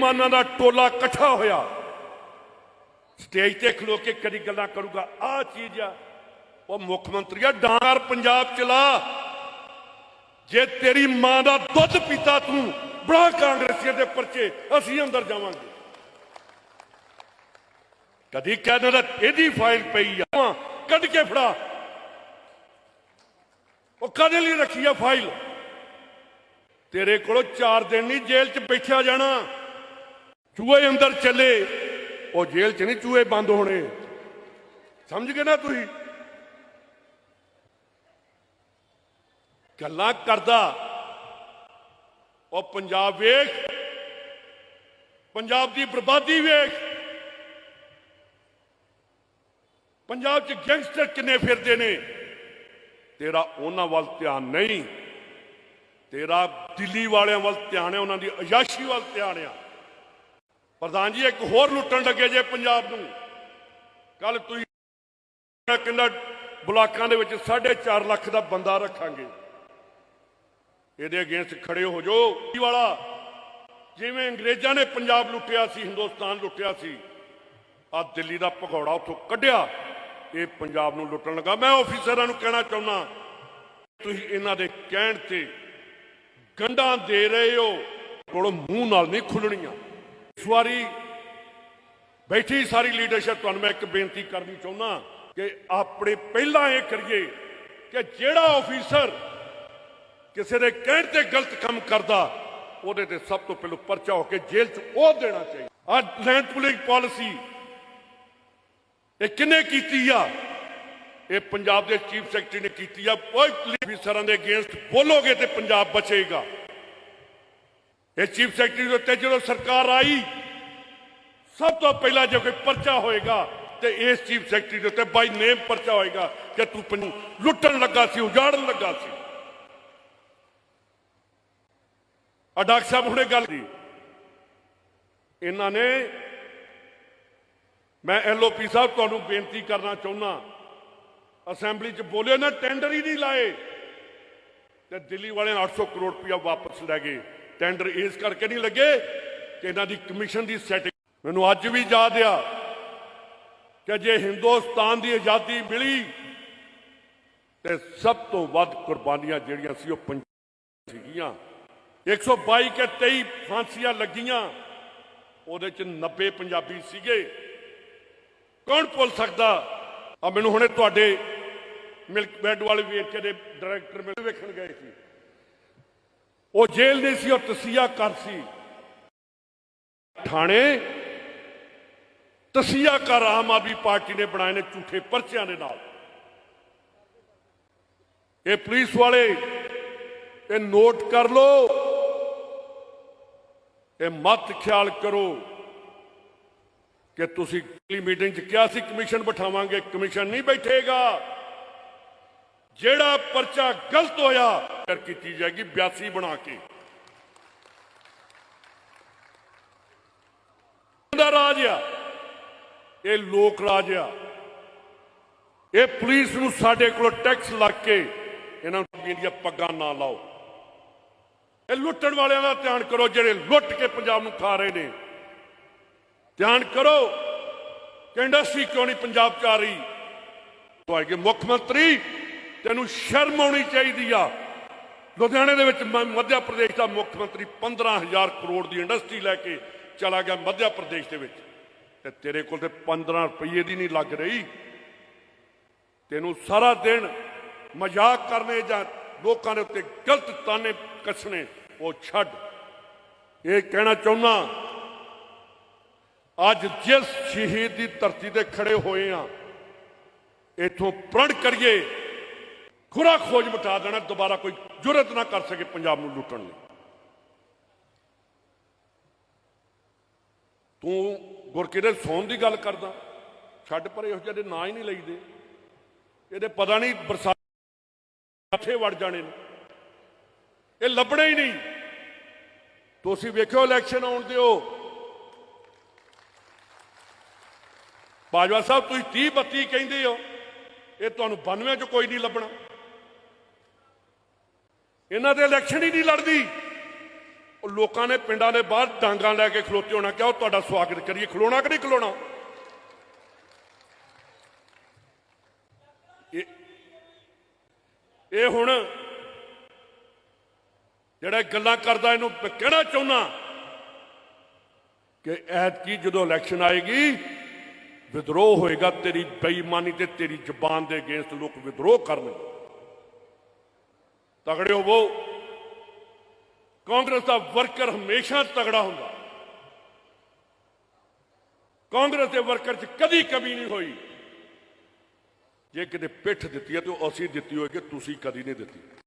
ਬੇਈਮਾਨਾਂ ਦਾ ਟੋਲਾ ਇਕੱਠਾ ਹੋਇਆ। ਸਟੇਜ ਤੇ ਖਲੋ ਕੇ ਕਦੀ ਗੱਲਾਂ ਕਰੂਗਾ, ਆਹ ਚੀਜ਼ ਆ। ਉਹ ਮੁੱਖ ਮੰਤਰੀ ਆ, ਡਾਂਗਰ ਪੰਜਾਬ ਚਲਾ। ਜੇ ਤੇਰੀ ਮਾਂ ਦਾ ਦੁੱਧ ਪੀਤਾ ਤੂੰ, ਬੜਾ ਕਾਂਗਰਸੀਆਂ ਦੇ ਪਰਚੇ, ਅਸੀਂ ਅੰਦਰ ਜਾਵਾਂਗੇ। ਕਦੀ ਕਹਿੰਦਾ ਤਾਂ ਇਹਦੀ ਫਾਈਲ ਪਈ ਆ ਕੱਢ ਕੇ ਫੜਾ। ਉਹ ਕਦੇ ਲਈ ਰੱਖੀ ਆ ਫਾਈਲ ਤੇਰੇ ਕੋਲੋਂ 4 ਦਿਨ ਨਹੀਂ ਜੇਲ੍ਹ 'ਚ ਬੈਠਿਆ ਜਾਣਾ। ਚੂਹੇ ਅੰਦਰ ਚੱਲੇ। ਉਹ ਜੇਲ੍ਹ 'ਚ ਨਹੀਂ ਚੂਹੇ ਬੰਦ ਹੋਣੇ। ਸਮਝ ਗਏ ਨਾ ਤੁਸੀਂ? ਗੱਲਾਂ ਕਰਦਾ। ਉਹ ਪੰਜਾਬ ਵੇਖ। ਪੰਜਾਬ ਦੀ ਬਰਬਾਦੀ ਵੇਖ। ਪੰਜਾਬ 'ਚ ਗੈਂਗਸਟਰ ਕਿੰਨੇ ਫਿਰਦੇ ਨੇ? ਤੇਰਾ ਉਹਨਾਂ ਵੱਲ ਧਿਆਨ ਨਹੀਂ। ਤੇਰਾ ਦਿੱਲੀ ਵਾਲਿਆਂ ਵੱਲ ਧਿਆਨ ਹੈ, ਉਹਨਾਂ ਦੀ ਅਯਾਸ਼ੀ ਵੱਲ ਧਿਆਨ ਆ। ਪ੍ਰਧਾਨ ਜੀ, ਇੱਕ ਹੋਰ ਲੁੱਟਣ ਲੱਗੇ ਜੇ ਪੰਜਾਬ ਨੂੰ। ਕੱਲ ਤੁਸੀਂ ਕਿੰਨਾ ਬਲਾਕਾਂ ਦੇ ਵਿੱਚ 4.5 ਲੱਖ ਦਾ ਬੰਦਾ ਰੱਖਾਂਗੇ। ਇਹਦੇ ਅਗੇਂਸਟ ਖੜੇ ਹੋ ਜਾਓ। ਵਾਲਾ? ਜਿਵੇਂ ਅੰਗਰੇਜ਼ਾਂ ਨੇ ਪੰਜਾਬ ਲੁੱਟਿਆ ਸੀ, ਹਿੰਦੁਸਤਾਨ ਲੁੱਟਿਆ ਸੀ ਆ ਦਿੱਲੀ ਦਾ ਭਗੌੜਾ ਉੱਥੋਂ ਕੱਢਿਆ। ਇਹ ਪੰਜਾਬ ਨੂੰ ਲੁੱਟਣ ਲੱਗਾ। ਮੈਂ ਆਫੀਸਰਾਂ ਨੂੰ ਕਹਿਣਾ ਚਾਹੁੰਦਾ, ਤੁਸੀਂ ਇਹਨਾਂ ਦੇ ਕਹਿਣ ਤੇ ਗੰਢਾਂ ਦੇ ਰਹੇ ਹੋ। ਕੋਲੋਂ ਮੂੰਹ ਨਾਲ ਨਹੀਂ ਖੁੱਲਣੀਆਂ ਇਸ ਵਾਰੀ ਬੈਠੀ ਸਾਰੀ ਲੀਡਰਸ਼ਿਪ ਤੁਹਾਨੂੰ ਮੈਂ ਇੱਕ ਬੇਨਤੀ ਕਰਨੀ ਚਾਹੁੰਦਾ ਕਿ ਆਪਣੇ ਪਹਿਲਾਂ ਇਹ ਕਰੀਏ ਕਿ ਜਿਹੜਾ ਆਫੀਸਰ ਕਿਸੇ ਦੇ ਕਹਿਣ ਤੇ ਗਲਤ ਕੰਮ ਕਰਦਾ, ਉਹਦੇ ਤੇ ਸਭ ਤੋਂ ਪਹਿਲਾਂ ਪਰਚਾ ਹੋ ਕੇ ਜੇਲ੍ਹ 'ਚ ਉਹ ਦੇਣਾ ਚਾਹੀਦਾ। ਅੱਜ ਲੈਂਡ ਪੁਲਿੰਗ ਪਾਲਿਸੀ ਇਹ ਕਿੰਨੇ ਕੀਤੀ ਆ? ਇਹ ਪੰਜਾਬ ਦੇ ਚੀਫ ਸੈਕਟਰੀ ਨੇ ਕੀਤੀ ਆ। ਕੋਈ ਪੁਲਿਸ ਅਫਸਰਾਂ ਦੇ ਅਗੇਂਸਟ ਬੋਲੋਗੇ ਤੇ ਪੰਜਾਬ ਬਚੇਗਾ। ਇਹ ਚੀਫ ਸੈਕਟਰੀ ਦੇ ਉੱਤੇ ਜਦੋਂ ਸਰਕਾਰ ਆਈ, ਸਭ ਤੋਂ ਪਹਿਲਾਂ ਜੇ ਕੋਈ ਪਰਚਾ ਹੋਏਗਾ, ਤੇ ਇਸ ਚੀਫ ਸੈਕਟਰੀ ਦੇ ਉੱਤੇ ਬਾਈ ਨੇਮ ਪਰਚਾ ਹੋਏਗਾ ਕਿ ਤੂੰ ਪੰਜ ਲੁੱਟਣ ਲੱਗਾ ਸੀ, ਉਜਾੜਨ ਲੱਗਾ ਸੀ। ਆ ਡਾਕਟਰ ਸਾਹਿਬ ਹੁਣੇ ਗੱਲ ਦੀ ਇਹਨਾਂ ਨੇ, ਮੈਂ ਐਲਓਪੀ ਸਾਹਿਬ ਤੁਹਾਨੂੰ ਬੇਨਤੀ ਕਰਨਾ ਚਾਹੁੰਦਾ ਅਸੈਂਬਲੀ 'ਚ ਬੋਲਿਓ ਨਾ ਟੈਂਡਰ ਹੀ ਨਹੀਂ ਲਾਏ। ਤੇ ਦਿੱਲੀ ਵਾਲਿਆਂ ਨੇ 800 ਕਰੋੜ ਰੁਪਇਆ ਵਾਪਸ ਲੈ ਗਏ। ਟੈਂਡਰ ਇਸ ਕਰਕੇ ਨਹੀਂ ਲੱਗੇ ਕਿ ਇਹਨਾਂ ਦੀ ਕਮਿਸ਼ਨ ਦੀ ਸੈਟਿੰਗ ਮੈਨੂੰ ਅੱਜ ਵੀ ਯਾਦ ਆ ਕਿ ਜੇ ਹਿੰਦੁਸਤਾਨ ਦੀ ਆਜ਼ਾਦੀ ਮਿਲੀ, ਤੇ ਸਭ ਤੋਂ ਵੱਧ ਕੁਰਬਾਨੀਆਂ ਜਿਹੜੀਆਂ ਸੀ ਉਹ ਪੰਜਾਬ ਸੀਗੀਆਂ। 122 ਕੇ 23 ਫਾਂਸੀਆਂ ਲੱਗੀਆਂ, ਉਹਦੇ ਚ 90 ਪੰਜਾਬੀ ਸੀਗੇ। ਕੌਣ ਭੁੱਲ ਸਕਦਾ? ਆ ਮੈਨੂੰ ਹੁਣੇ ਤੁਹਾਡੇ ਮਿਲਕ ਬੈਡ ਵਾਲੇ ਵੇਰਕੇ ਦੇ ਡਾਇਰੈਕਟਰ ਮਿਲ ਵੇਖਣ ਗਏ ਸੀ। ਉਹ ਜੇਲ੍ਹ ਦੇ ਸੀ ਔਰ ਤਸੀਆ ਕਰ ਸੀ। ਥਾਣੇ ਤਸੀਆ ਕਰ ਆਮ ਆਦਮੀ ਪਾਰਟੀ ਨੇ ਬਣਾਏ ਨੇ ਝੂਠੇ ਪਰਚਿਆਂ ਦੇ ਨਾਲ। ਇਹ ਪੁਲਿਸ ਵਾਲੇ, ਇਹ ਨੋਟ ਕਰ ਲਓ, ਇਹ ਮਤ ਖਿਆਲ ਕਰੋ ਕਿ ਤੁਸੀਂ ਅਗਲੀ ਮੀਟਿੰਗ 'ਚ ਕਿਹਾ ਸੀ, ਕਮਿਸ਼ਨ ਬਿਠਾਵਾਂਗੇ, ਕਮਿਸ਼ਨ ਨਹੀਂ ਬੈਠੇਗਾ। ਜਿਹੜਾ ਪਰਚਾ ਗਲਤ ਹੋਇਆ ਕਰ ਕੀਤੀ ਜਾਏਗੀ 82 ਬਣਾ ਕੇ। ਦਾ ਰਾਜ ਆ, ਇਹ ਲੋਕ ਰਾਜ ਆ। ਇਹ ਪੁਲਿਸ ਨੂੰ ਸਾਡੇ ਕੋਲ ਟੈਕਸ ਲੱਗ ਕੇ ਇਹਨਾਂ ਨੂੰ ਦੀਆਂ ਪੱਗਾਂ ਨਾ ਲਾਓ। ਇਹ ਲੁੱਟਣ ਵਾਲਿਆਂ ਦਾ ਧਿਆਨ ਕਰੋ, ਜਿਹੜੇ ਲੁੱਟ ਕੇ ਪੰਜਾਬ ਨੂੰ ਖਾ ਰਹੇ ਨੇ। ਧਿਆਨ ਕਰੋ ਕਿ ਇੰਡਸਟਰੀ ਕਿਉਂ ਨਹੀਂ ਪੰਜਾਬ ਚ ਆ ਰਹੀ? ਤੁਹਾਡੇ ਮੁੱਖ ਮੰਤਰੀ ਤੈਨੂੰ ਸ਼ਰਮ ਆਉਣੀ ਚਾਹੀਦੀ ਆ। ਲੁਧਿਆਣੇ ਦੇ ਵਿੱਚ ਮ- ਮੱਧ ਪ੍ਰਦੇਸ਼ ਦਾ ਮੁੱਖ ਮੰਤਰੀ 15000 ਕਰੋੜ ਦੀ ਇੰਡਸਟਰੀ ਲੈ ਕੇ ਚਲਾ ਗਿਆ ਮੱਧ ਪ੍ਰਦੇਸ਼ ਦੇ ਵਿੱਚ। ਤੇ ਤੇਰੇ ਕੋਲ ਤੇ 15 ਰੁਪਏ ਦੀ ਨਹੀਂ ਲੱਗ ਰਹੀ। ਤੈਨੂੰ ਸਾਰਾ ਦਿਨ ਮਜ਼ਾਕ ਕਰਨੇ ਜਾਂ ਲੋਕਾਂ ਦੇ ਉੱਤੇ ਗਲਤ ਤਾਨੇ ਕੱਸਣੇ, ਉਹ ਛੱਡ। ਇਹ ਕਹਿਣਾ ਚਾਹੁੰਦਾ ਅੱਜ ਜਿਸ ਸ਼ਹੀਦ ਦੀ ਧਰਤੀ ਤੇ ਖੜੇ ਹੋਏ ਆ, ਇਥੋਂ ਪ੍ਰਣ ਕਰੀਏ। ਖੁਰਾ ਖੋਜ ਮਿਟਾ ਦੇਣਾ, ਦੁਬਾਰਾ ਕੋਈ ਜੁਰਤ ਨਾ ਕਰ ਸਕੇ ਪੰਜਾਬ ਨੂੰ ਲੁੱਟਣ ਲਈ। ਤੂੰ ਗੁਰਕਿਰਤ ਸੌਣ ਦੀ ਗੱਲ ਕਰਦਾ, ਛੱਡ ਪਰ ਇਹੋ ਜਿਹੇ ਨਾਂ ਹੀ ਨਹੀਂ ਲਈਦੇ। ਇਹਦੇ ਪਤਾ ਨਹੀਂ ਬਰਸਾਤ ਬਰਸਾਤੇ ਵੜ ਜਾਣੇ ਨੇ। ਇਹ ਲੱਭਣਾ ਹੀ ਨਹੀਂ। ਤੁਸੀਂ ਵੇਖਿਓ ਇਲੈਕਸ਼ਨ ਆਉਣ ਦਿਓ। ਬਾਜਵਾ ਸਾਹਿਬ, ਤੁਸੀਂ 30 32 ਕਹਿੰਦੇ ਹੋ। ਇਹ ਤੁਹਾਨੂੰ 92 ਚ ਕੋਈ ਨਹੀਂ ਲੱਭਣਾ। ਇਹਨਾਂ ਦੇ ਇਲੈਕਸ਼ਨ ਹੀ ਨਹੀਂ ਲੜਦੀ। ਉਹ ਲੋਕਾਂ ਨੇ ਪਿੰਡਾਂ ਦੇ ਬਾਹਰ ਡਾਂਗਾਂ ਲੈ ਕੇ ਖਲੋਤੇ ਹੋਣਾ, ਕਿਹਾ ਉਹ ਤੁਹਾਡਾ ਸਵਾਗਤ ਕਰੀਏ। ਖਲੋਣਾ ਕਿ ਨਹੀਂ ਖਲੋਣਾ? ਇਹ ਹੁਣ ਜਿਹੜਾ ਗੱਲਾਂ ਕਰਦਾ, ਇਹਨੂੰ ਕਹਿਣਾ ਚਾਹੁੰਦਾ ਕਿ ਐਤਕੀ ਜਦੋਂ ਇਲੈਕਸ਼ਨ ਆਏਗੀ, ਵਿਦਰੋਹ ਹੋਏਗਾ, ਤੇਰੀ ਬੇਈਮਾਨੀ ਤੇ ਤੇਰੀ ਜ਼ਬਾਨ ਦੇ ਅਗੇਂਸਟ ਲੋਕ ਵਿਦਰੋਹ ਕਰਨਗੇ। ਤਗੜੇ ਹੋਵੋ ਕਾਂਗਰਸ ਦਾ ਵਰਕਰ ਹਮੇਸ਼ਾ ਤਗੜਾ ਹੁੰਦਾ ਕਾਂਗਰਸ ਦੇ ਵਰਕਰ 'ਚ ਕਦੀ ਕਮੀ ਨਹੀਂ ਹੋਈ ਜੇ ਕਿਤੇ ਪਿੱਠ ਦਿੱਤੀ ਹੈ ਤੇ ਉਹ ਅਸੀਂ ਦਿੱਤੀ ਹੋਏਗੀ ਤੁਸੀਂ ਕਦੀ ਨਹੀਂ ਦਿੱਤੀ